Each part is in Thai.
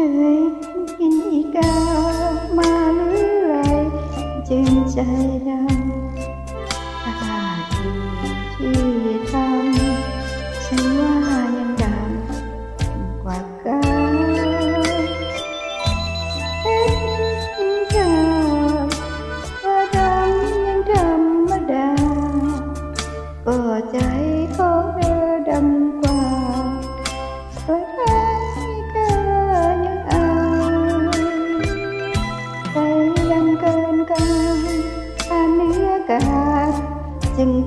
เคยกินอีกามาหรือไร จึงใจดำถ้าที่ที่ทำฉันว่ายังดำกว่ากันเห็นเธอว่าดำยังธรรมดาก็ใจข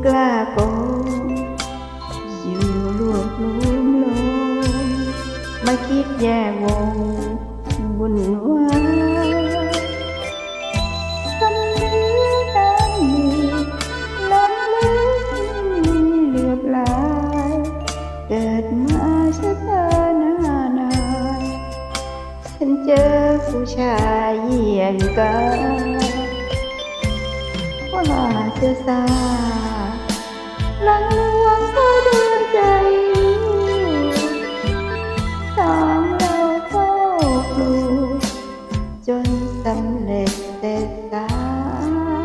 กล้าโกงอยู่รวบรวมลงมาคิดแย่วงวุ่นวายทำนื้อน้ำมีล้ำลึกเหลือบหลายเกิดมาชะตาหน้านายฉันเจอผู้ชายเยี่ยงกันว่าจะสา หลังลวงก็ดวงใจ สองเราเข้าปลูกจนสำเร็จเสร็จสา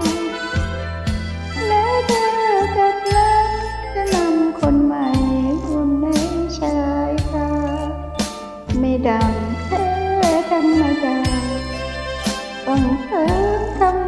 ยและเธอกับเราจะนำคนใหม่รวมในชายคาไม่ดำแค่ธรรมดาต้องเพิ่มคำ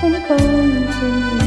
Sen kalmışsın